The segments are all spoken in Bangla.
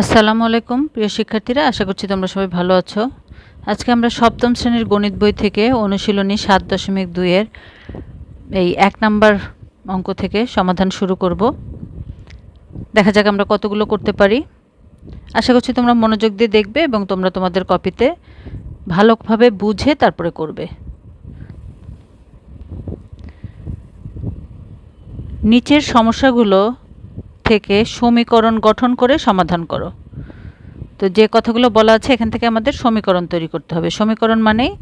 আসসালামু আলাইকুম, প্রিয় শিক্ষার্থীরা, আশা করছি তোমরা সবাই ভালো আছো। আজকে আমরা সপ্তম শ্রেণির গণিত বই থেকে অনুশীলনী সাত দশমিক দুইয়ের এই এক নাম্বার অঙ্ক থেকে সমাধান শুরু করব। দেখা যাক আমরা কতগুলো করতে পারি। আশা করছি তোমরা মনোযোগ দিয়ে দেখবে এবং তোমরা তোমাদের কপিতে ভালোভাবে বুঝে তারপরে করবে। নিচের সমস্যাগুলো থেকে সমীকরণ গঠন করে সমাধান করো। তো যে কথাগুলো বলা আছে, এখান থেকে আমাদের সমীকরণ তৈরি করতে হবে। সমীকরণ মানেই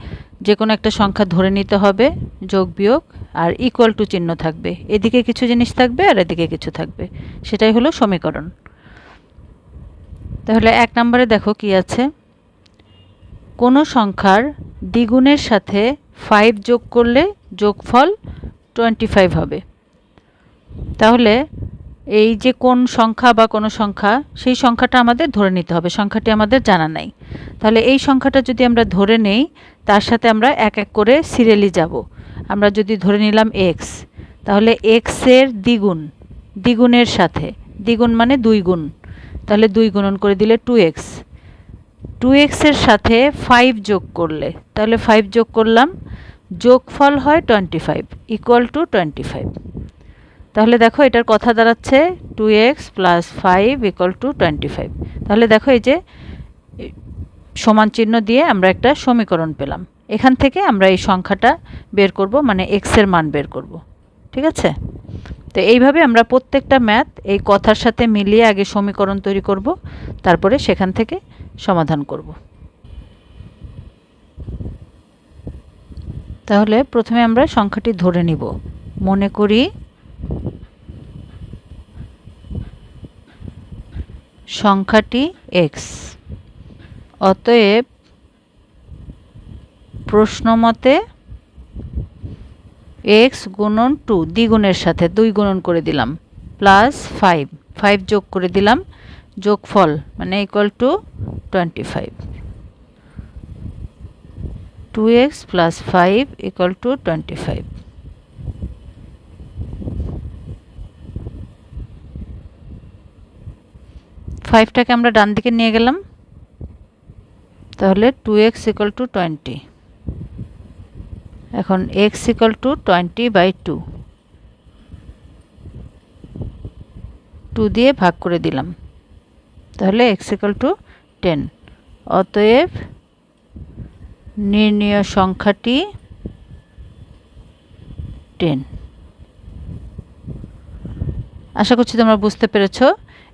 যে কোনো একটা সংখ্যা ধরে নিতে হবে, যোগ, বিয়োগ, আর ইকুয়াল টু চিহ্ন থাকবে। এদিকে কিছু জিনিস থাকবে আর এদিকে কিছু থাকবে। সেটাই হলো সমীকরণ। তাহলে এক নম্বরে দেখো কি আছে। কোনো সংখ্যার দ্বিগুণের সাথে ফাইভ যোগ করলে যোগফল টোয়েন্টি ফাইভ হবে। তাহলে এই যে কোন সংখ্যা বা কোনো সংখ্যা, সেই সংখ্যাটা আমাদের ধরে নিতে হবে। সংখ্যাটি আমাদের জানা নাই। তাহলে এই সংখ্যাটা যদি আমরা ধরে নেই, তার সাথে আমরা এক এক করে সিরিয়ালি যাব। আমরা যদি ধরে নিলাম এক্স তাহলে এক্সের দ্বিগুণ, দ্বিগুণের সাথে, দ্বিগুণ মানে দুই গুণ। তাহলে দুই গুণন করে দিলে টু এক্স টু এক্সের সাথে ফাইভ যোগ করলে, তাহলে ফাইভ যোগ করলাম, যোগফল হয় twenty five equal to twenty five তাহলে দেখো এটার কথা দাঁড়াচ্ছে two X plus five equal to twenty five তাহলে দেখো এই যে সমান চিহ্ন দিয়ে আমরা একটা সমীকরণ পেলাম। এখান থেকে আমরা এই সংখ্যাটা বের করব মানে এক্সের মান বের করব। ঠিক আছে? তো এইভাবে আমরা প্রত্যেকটা ম্যাথ এই কথার সাথে মিলিয়ে আগে সমীকরণ তৈরি করব, তারপরে সেখান থেকে সমাধান করব। তাহলে প্রথমে আমরা সংখ্যাটি ধরে নিব। মনে করি সংখ্যাটি এক্স অতএব প্রশ্নমতে এক্স গুণন টু দ্বিগুণের সাথে দুই গুণন করে দিলাম প্লাস ফাইভ ফাইভ যোগ করে দিলাম, যোগফল মানে equal to twenty five two x plus five equal to twenty five ফাইভটাকে আমরা ডান দিকে নিয়ে গেলাম। তাহলে two x equal to twenty এখন x equal to twenty by two two দিয়ে ভাগ করে দিলাম। তাহলে এক্স ইকাল টু টেন অতএব নির্ণীয় সংখ্যাটি টেন আশা করছি তোমরা বুঝতে পেরেছ।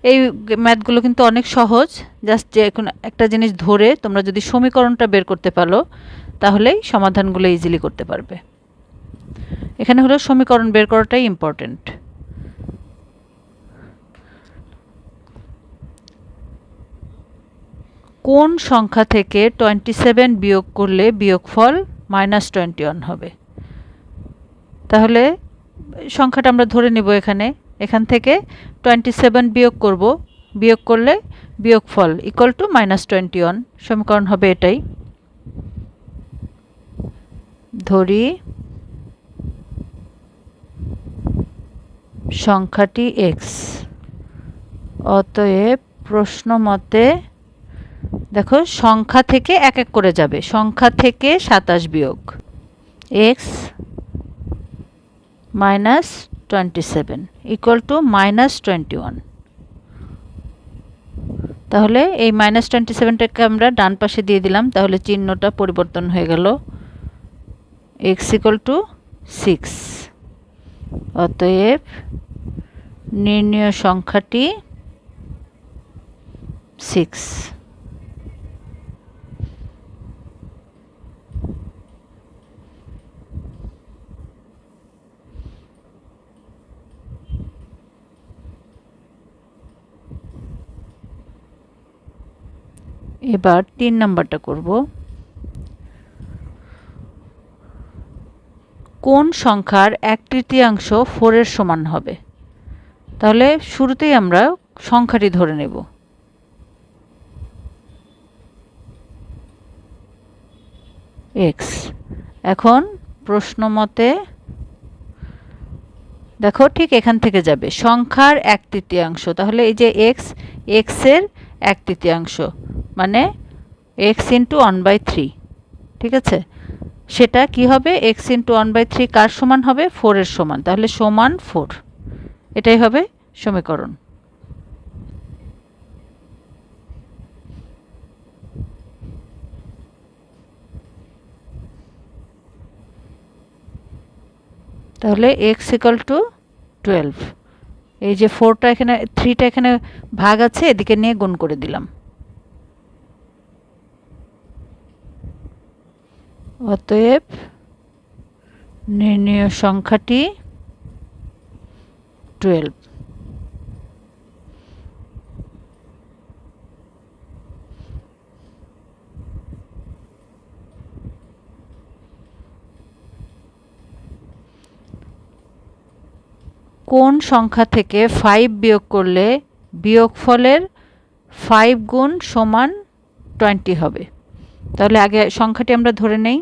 এই ম্যাথগুলো কিন্তু অনেক সহজ। জাস্ট যে একটা জিনিস ধরে তোমরা যদি সমীকরণটা বের করতে পারো, তাহলেই সমাধানগুলো ইজিলি করতে পারবে। এখানে হলো সমীকরণ বের করাটাই ইম্পর্টেন্ট কোন সংখ্যা থেকে টোয়েন্টি সেভেন বিয়োগ করলে বিয়োগফল মাইনাস টোয়েন্টি ওয়ান হবে? তাহলে সংখ্যাটা আমরা ধরে নিব এখানে। এখান থেকে টোয়েন্টি সেভেন বিয়োগ করব। বিয়োগ করলে বিয়োগফল equal to minus twenty one সমীকরণ হবে এটাই। ধরি সংখ্যাটি এক্স অতএব প্রশ্ন মতে দেখো, সংখ্যা থেকে এক এক করে যাবে। সংখ্যা থেকে সাতাশ বিয়োগ। X minus twenty seven equal to minus twenty one তাহলে এই মাইনাস টোয়েন্টি সেভেনটাকে আমরা ডান পাশে দিয়ে দিলাম, তাহলে চিহ্নটা পরিবর্তন হয়ে গেল এক্স ইকুয়াল টু সিক্স অতএব নির্ণয় সংখ্যাটি সিক্স এবার তিন নাম্বারটা করব। কোন সংখ্যার এক তৃতীয়াংশ ফোরের সমান হবে? তাহলে শুরুতেই আমরা সংখ্যাটি ধরে নেব। এক্স এখন প্রশ্ন মতে দেখো ঠিক এখান থেকে যাবে। সংখ্যার এক তৃতীয়াংশ। তাহলে এই যে এক্স এক্সের এক তৃতীয়াংশ। মানে x into one by three ঠিক আছে? সেটা কি হবে? X into one by three কার সমান হবে? ফোরের সমান। তাহলে সমান ফোর এটাই হবে সমীকরণ। তাহলে এক্স ইকাল টু টুয়েলভ এই যে ফোরটা এখানে থ্রিটা এখানে ভাগ আছে, এদিকে নিয়ে গুণ করে দিলাম। অতএব নির্ণয় সংখ্যাটি টুয়েলভ কোন সংখ্যা থেকে ফাইভ বিয়োগ করলে বিয়োগফলের ফাইভ গুণ সমান টোয়েন্টি হবে? তাহলে আগে সংখ্যাটি আমরা ধরে নেই।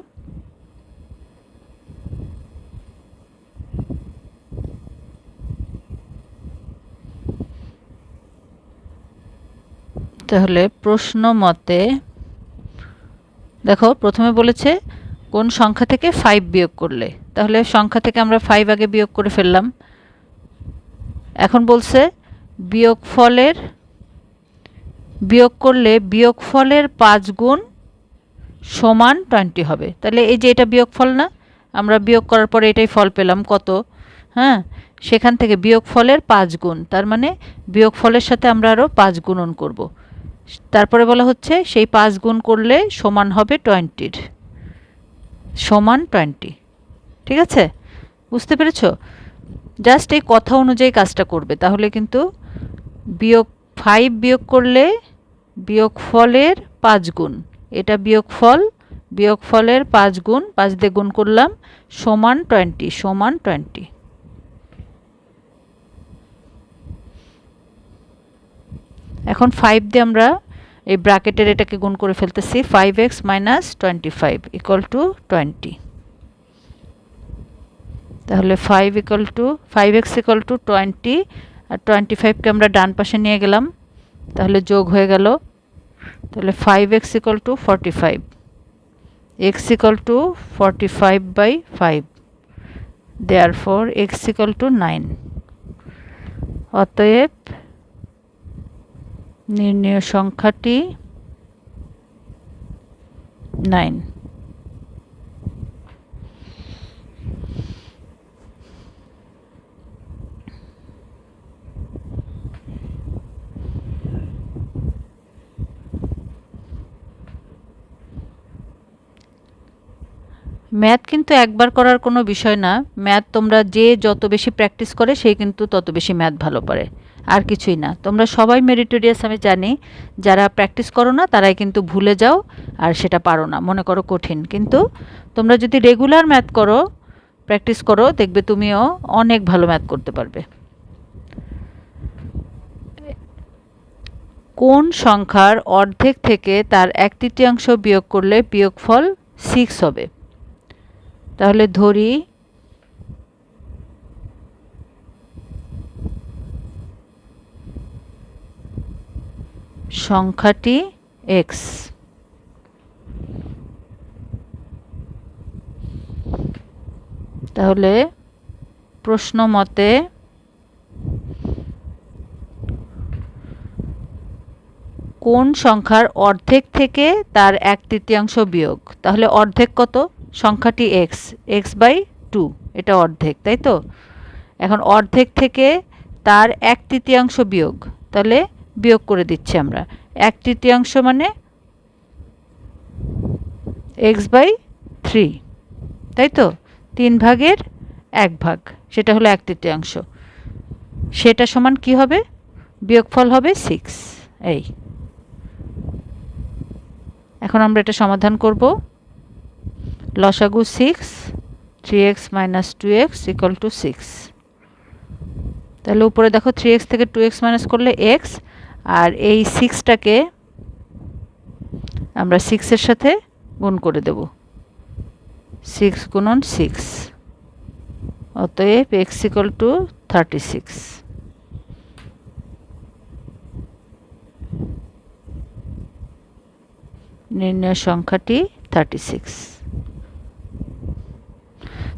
তাহলে প্রশ্ন মতে, দেখো প্রথমে বলেছে, কোন সংখ্যা থেকে ফাইভ বিয়োগ করলে? তাহলে সংখ্যা থেকে আমরা ফাইভ আগে বিয়োগ করে ফেললাম। এখন বলছে, বিয়োগ ফলের, বিয়োগ করলে বিয়োগ ফলের পাঁচ গুণ সমান টোয়েন্টি হবে। তাহলে এই যে এটা বিয়োগ ফল না, আমরা বিয়োগ করার পরে এটাই ফল পেলাম, কত? হ্যাঁ সেখান থেকে বিয়োগ ফলের পাঁচ গুণ, তার মানে বিয়োগ ফলের সাথে আমরা আরও পাঁচ গুণন করব। তারপরে বলা হচ্ছে, সেই পাঁচ গুণ করলে সমান হবে টোয়েন্টির। সমান টোয়েন্টি। ঠিক আছে? বুঝতে পেরেছ? জাস্ট এই কথা অনুযায়ী কাজটা করবে। তাহলে কিন্তু বিয়োগ ফাইভ বিয়োগ করলে বিয়োগ ফলের পাঁচ গুণ। এটা বিয়োগ ফল বিয়োগ ফলের পাঁচ গুণ, পাঁচ দিয়ে গুণ করলাম, সমান টোয়েন্টি সমান টোয়েন্টি। এখন ফাইভ দিয়ে আমরা এই ব্র্যাকেটের এটাকে গুণ করে ফেলতেছি five x minus twenty five equal to twenty তাহলে five equal to five x equal to twenty R twenty ফাইভকে আমরা ডান পাশে নিয়ে গেলাম, তাহলে যোগ হয়ে গেল, তাহলে five x equal to forty five x equal to forty five by five therefore x equal to nine অতএব নির্ণয় সংখ্যাটি নাইন ম্যাথ কিন্তু একবার করার কোনো বিষয় না। ম্যাথ তোমরা যে যত বেশি প্র্যাকটিস করে সেই কিন্তু তত বেশি ম্যাথ ভালো পারে আর কিছুই না। তোমরা সবাই মেরিটোরিয়াস, আমি জানি। যারা প্র্যাকটিস করো না, তারাই কিন্তু ভুলে যাও আর সেটা পারো না। মনে করো কঠিন। কিন্তু তোমরা যদি রেগুলার ম্যাথ করো, প্র্যাকটিস করো, দেখবে তুমিও অনেক ভালো ম্যাথ করতে পারবে। কোন সংখ্যার অর্ধেক থেকে তার এক তৃতীয়াংশ বিয়োগ করলে বিয়োগফল সিক্স হবে? তাহলে ধরি সংখ্যাটি এক্স তাহলে প্রশ্ন মতে কোন সংখ্যার অর্ধেক থেকে তার এক তৃতীয়াংশ বিয়োগ? তাহলে অর্ধেক কত? সংখ্যাটি এক্স এক্স বাই টু এটা অর্ধেক, তাই তো? এখন অর্ধেক থেকে তার এক তৃতীয়াংশ বিয়োগ, তাহলে বিয়োগ করে দিচ্ছি আমরা। এক তৃতীয়াংশ মানে এক্স বাই থ্রি তাই তো? তিন ভাগের এক ভাগ, সেটা হলো এক তৃতীয়াংশ। সেটা সমান কি হবে? বিয়োগফল হবে সিক্স এই। এখন আমরা এটা সমাধান করব। লসাগু six three x minus two x equal to six তাহলে উপরে দেখো থ্রি এক্স থেকে টু এক্স মাইনাস করলে এক্স আর এই সিক্সটাকে আমরা সিক্সের সাথে গুণ করে দেব। সিক্স গুণন সিক্স অতএব x equal to thirty six নির্ণয় সংখ্যাটি থার্টি সিক্স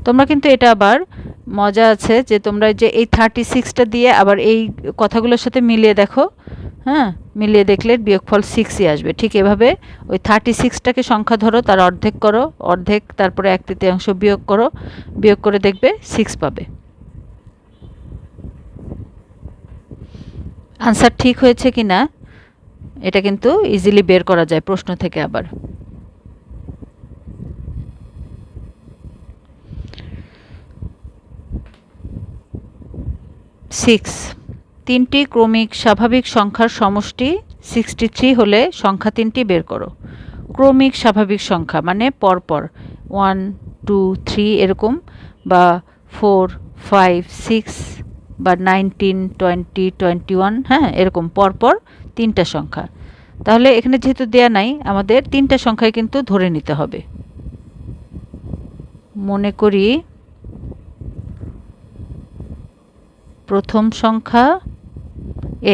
তোমরা কিন্তু এটা আবার মজা আছে যে তোমরা যে এই থার্টি সিক্সটা দিয়ে আবার এই কথাগুলোর সাথে মিলিয়ে দেখো হ্যাঁ? মিলিয়ে দেখলে বিয়োগফল সিক্সই আসবে। ঠিক এভাবে ওই থার্টি সিক্সটাকে সংখ্যা ধরো, তার অর্ধেক করো, অর্ধেক তারপরে এক তৃতীয়াংশ বিয়োগ করো, বিয়োগ করে দেখবে সিক্স পাবে। আনসার ঠিক হয়েছে কি না এটা কিন্তু ইজিলি বের করা যায় প্রশ্ন থেকে আবার। সিক্স তিনটি ক্রমিক স্বাভাবিক সংখ্যার সমষ্টি সিক্সটি থ্রি হলে সংখ্যা তিনটি বের করো। ক্রমিক স্বাভাবিক সংখ্যা মানে পরপর। ওয়ান টু থ্রি এরকম বা ফোর ফাইভ সিক্স বা নাইনটিন টোয়েন্টি টোয়েন্টি ওয়ান হ্যাঁ এরকম পরপর তিনটা সংখ্যা। তাহলে এখানে যেহেতু দেয়া নাই, আমাদের তিনটা সংখ্যায় কিন্তু ধরে নিতে হবে। মনে করি প্রথম সংখ্যা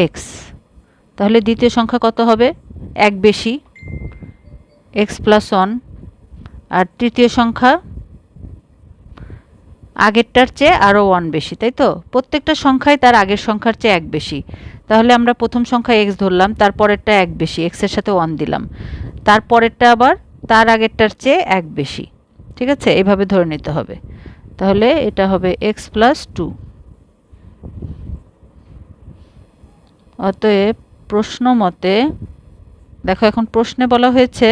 এক্স তাহলে দ্বিতীয় সংখ্যা কত হবে? এক বেশি। এক্স প্লাস ওয়ান আর তৃতীয় সংখ্যা আগেরটার চেয়ে আরও ওয়ান বেশি, তাই তো? প্রত্যেকটা সংখ্যায় তার আগের সংখ্যার চেয়ে এক বেশি। তাহলে আমরা প্রথম সংখ্যা এক্স ধরলাম, তারপরেরটা এক বেশি এক্সের সাথে ওয়ান দিলাম। তারপরেরটা আবার তার আগেরটার চেয়ে এক বেশি। ঠিক আছে? এভাবে ধরে নিতে হবে। তাহলে এটা হবে এক্স প্লাস টু অতএব প্রশ্ন মতে, দেখো এখন প্রশ্নে বলা হয়েছে,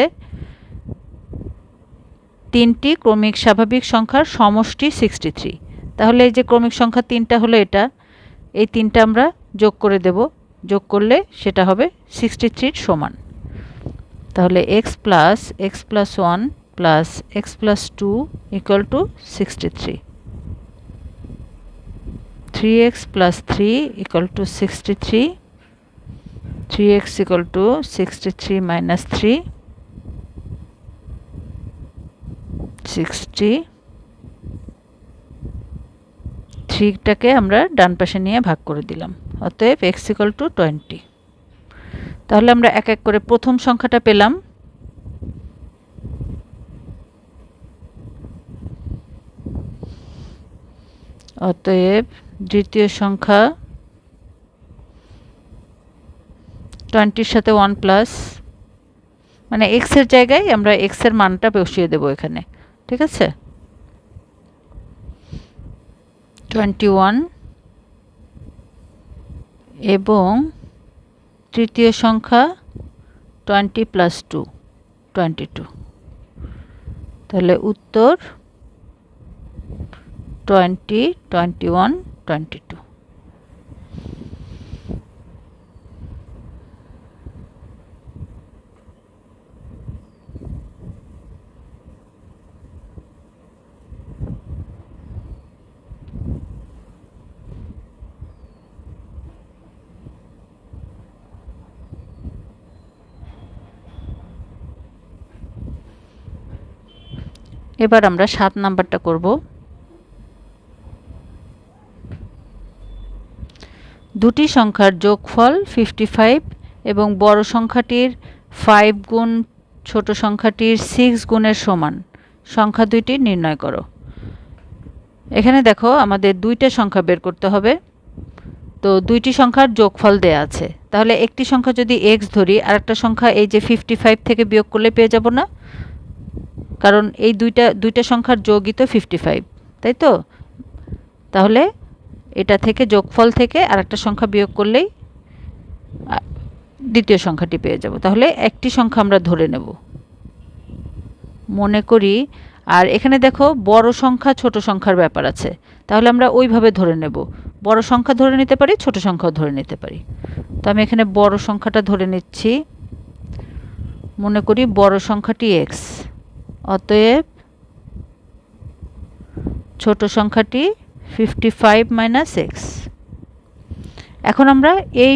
তিনটি ক্রমিক স্বাভাবিক সংখ্যার সমষ্টি সিক্সটি থ্রি তাহলে এই যে ক্রমিক সংখ্যা তিনটা হলো এটা, এই তিনটা আমরা যোগ করে দেব। যোগ করলে সেটা হবে সিক্সটি থ্রির সমান। তাহলে x plus x plus one plus x plus two equal to sixty three three x plus three equal to sixty three three x equal to sixty three minus three sixty থ্রিটাকে আমরা ডান পাশে নিয়ে ভাগ করে দিলাম। অতএব এক্স ইকুয়াল টু টোয়েন্টি তাহলে আমরা এক এক করে প্রথম সংখ্যাটা পেলাম। অতএব দ্বিতীয় সংখ্যা টোয়েন্টির সাথে ওয়ান প্লাস মানে এক্সের জায়গায় আমরা এক্সের মানটা বসিয়ে দেবো এখানে, ঠিক আছে? টোয়েন্টি ওয়ান এবং তৃতীয় সংখ্যা twenty plus two twenty two তাহলে উত্তর twenty twenty one twenty two এবার আমরা সাত নাম্বারটা করব। দুটি সংখ্যার যোগফল ফিফটি ফাইভ এবং বড় সংখ্যাটির ফাইভ গুণ ছোট সংখ্যাটির সিক্স গুণের সমান। সংখ্যা দুইটি নির্ণয় করো। এখানে দেখো আমাদের দুইটা সংখ্যা বের করতে হবে। তো দুইটি সংখ্যার যোগফল দেয়া আছে। তাহলে একটি সংখ্যা যদি এক্স ধরি আর একটা সংখ্যা এই যে ফিফটি ফাইভ থেকে বিয়োগ করলে পেয়ে যাব না। কারণ এই দুইটা দুইটা সংখ্যার যোগই তো ফিফটি ফাইভ তাই তো? তাহলে এটা থেকে যোগফল থেকে আর একটা সংখ্যা বিয়োগ করলেই দ্বিতীয় সংখ্যাটি পেয়ে যাব। তাহলে একটি সংখ্যা আমরা ধরে নেব। মনে করি, আর এখানে দেখো বড় সংখ্যা ছোট সংখ্যার ব্যাপার আছে। তাহলে আমরা ওইভাবে ধরে নেব। বড় সংখ্যা ধরে নিতে পারি, ছোট সংখ্যাও ধরে নিতে পারি। তো আমি এখানে বড় সংখ্যাটা ধরে নিচ্ছি। মনে করি বড় সংখ্যাটি এক্স অতএব ছোট সংখ্যাটি ফিফটি ফাইভ মাইনাস এক্স এখন আমরা এই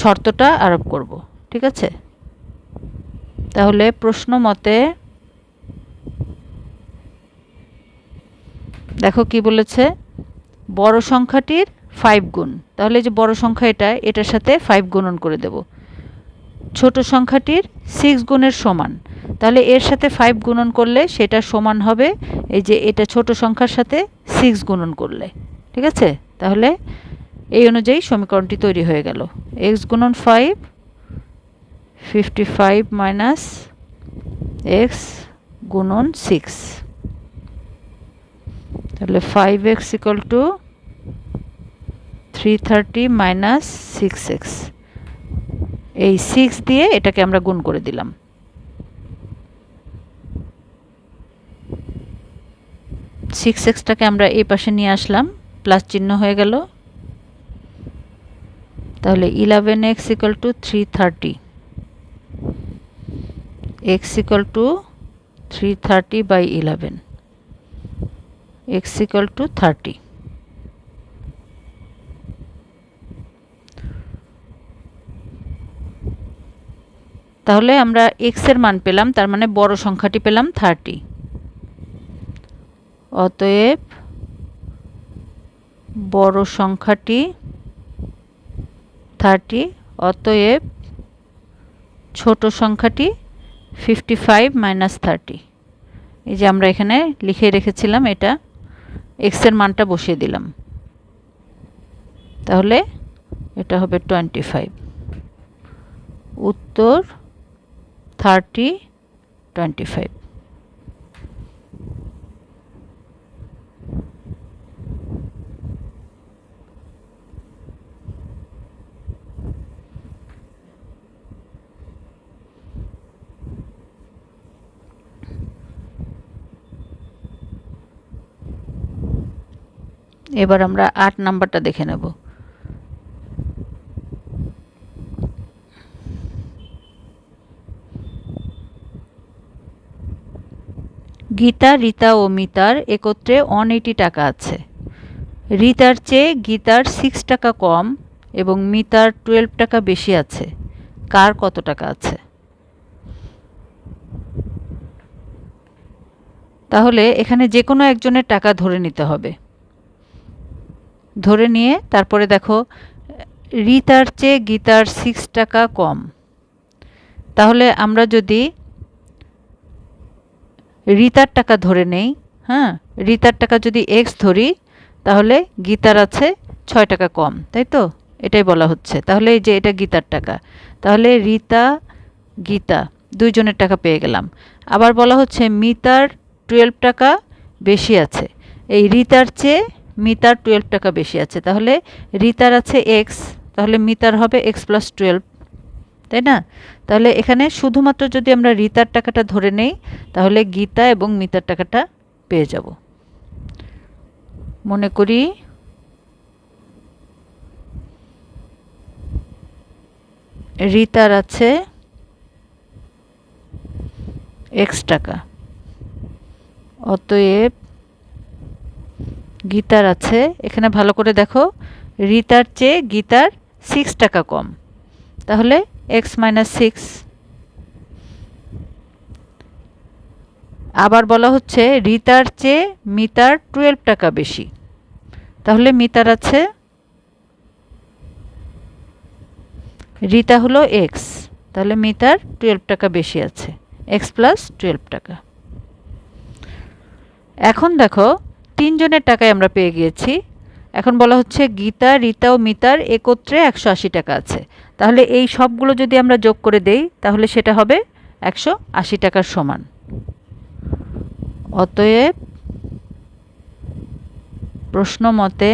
শর্তটা আরোপ করব, ঠিক আছে? তাহলে প্রশ্ন মতে দেখো কি বলেছে? বড় সংখ্যাটির ফাইভ গুণ। তাহলে যে বড় সংখ্যা এটা, এটার সাথে ফাইভ গুণন করে দেব। ছোট সংখ্যাটির সিক্স গুণের সমান। তাহলে এর সাথে ফাইভ গুণন করলে সেটা সমান হবে এই যে এটা ছোট সংখ্যার সাথে সিক্স গুণন করলে, ঠিক আছে? তাহলে এই অনুযায়ী সমীকরণটি তৈরি হয়ে গেল। এক্স গুণন five fifty five minus x গুণন সিক্স তাহলে five x equal to three thirty minus six x এই সিক্স দিয়ে এটাকে আমরা গুণ করে দিলাম। সিক্স এক্সটাকে আমরা এই পাশে নিয়ে আসলাম প্লাস চিহ্ন হয়ে গেল। তাহলে eleven x equal to three thirty x equal to three thirty by eleven x equal to thirty তাহলে আমরা এক্সের মান পেলাম, তার মানে বড় সংখ্যাটি পেলাম থার্টি অতএব বড় সংখ্যাটি থার্টি অতএব ছোট সংখ্যাটি ফিফটি ফাইভ মাইনাস থার্টি এই যে আমরা এখানে লিখে রেখেছিলাম এটা এক্সের মানটা বসিয়ে দিলাম। তাহলে এটা হবে টোয়েন্টি ফাইভ উত্তর থার্টি টোয়েন্টি ফাইভ এবার আমরা আট নাম্বারটা দেখে নেব। গীতা, রীতা ও মিতার একত্রে ওয়ান এইটি টাকা আছে। রীতার চেয়ে গীতার সিক্স টাকা কম এবং মিতার টুয়েলভ টাকা বেশি আছে। কার কত টাকা আছে? তাহলে এখানে যে কোনো একজনের টাকা ধরে নিতে হবে। ধরে নিয়ে তারপরে দেখো, রিতার চেয়ে গীতার সিক্স টাকা কম। তাহলে আমরা যদি রিতার টাকা ধরে নেই হ্যাঁ রিতার টাকা যদি এক্স ধরি, তাহলে গীতার আছে ছয় টাকা কম, তাই তো? এটাই বলা হচ্ছে। তাহলে এই যে এটা গীতার টাকা। তাহলে রিতা, গীতা দুইজনের টাকা পেয়ে গেলাম। আবার বলা হচ্ছে মিতার টুয়েলভ টাকা বেশি আছে। এই রিতার চেয়ে মিতার টুয়েলভ টাকা বেশি আছে। তাহলে রিতার আছে এক্স তাহলে মিতার হবে এক্স প্লাস টুয়েলভ তাই না? তাহলে এখানে শুধুমাত্র যদি আমরা রিতার টাকাটা ধরে নেই, তাহলে গীতা এবং মিতার টাকাটা পেয়ে যাব। মনে করি রিতার আছে এক্স টাকা। অতএব গীতার আছে। এখানে ভালো করে দেখো। রিতার চেয়ে গীতার সিক্স টাকা কম। তাহলে এক্স মাইনাস সিক্স আবার বলা হচ্ছে রিতার চেয়ে মিতার টুয়েলভ টাকা বেশি। তাহলে মিতার আছে। রিতা হলো এক্স তাহলে মিতার টুয়েলভ টাকা বেশি আছে। এক্স প্লাস টুয়েলভ টাকা। এখন দেখো তিনজনের টাকায় আমরা পেয়ে গিয়েছি। এখন বলা হচ্ছে গীতা, রীতা ও মিতার একত্রে একশো আশি টাকা আছে। তাহলে এই সবগুলো যদি আমরা যোগ করে দেই, তাহলে সেটা হবে একশো আশি টাকার সমান। অতএব প্রশ্ন মতে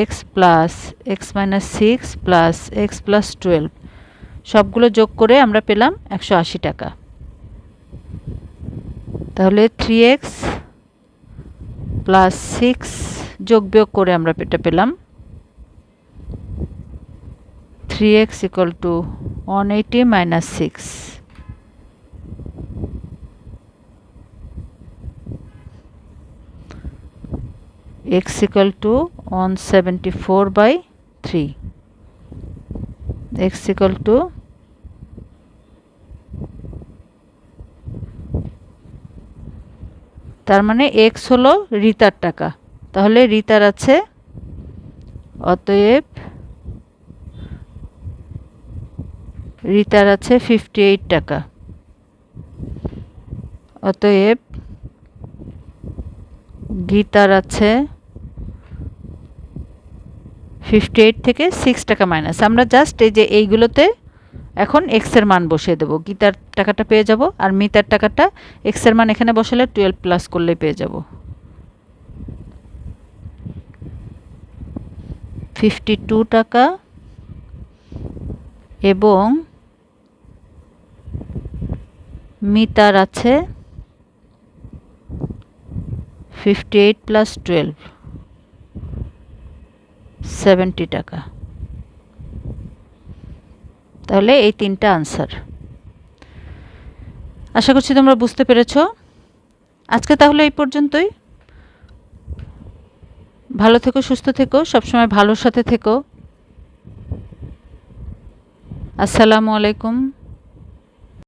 x plus x minus six plus x plus twelve সবগুলো যোগ করে আমরা পেলাম একশো আশি টাকা। তাহলে থ্রি এক্স প্লাস সিক্স যোগ বিয়োগ করে আমরা এটা পেলাম। Three x equal to one eighty minus six x equal to 174 by 3 x equal to তার মানে এক্স হলো রিতার টাকা। তাহলে রিতার আছে অতএব রিতার আছে ফিফটি এইট টাকা। অতএব গীতার আছে ফিফটি এইট থেকে সিক্স টাকা মাইনাস আমরা জাস্ট এই যে এইগুলোতে এখন এক্সের মান বসিয়ে দেবো। গীতার টাকাটা পেয়ে যাব আর মিতার টাকাটা এক্সের মান এখানে বসালে টুয়েলভ প্লাস করলে পেয়ে যাব। ফিফটি টু টাকা এবং মিতার আছে fifty eight plus twelve seventy টাকা। তাহলে এই তিনটা আনসার আশা করছি তোমরা বুঝতে পেরেছ। আজকে তাহলে এই পর্যন্তই। ভালো থেকো, সুস্থ থেকো, সবসময় ভালোর সাথে থেকো। আসসালামু আলাইকুম।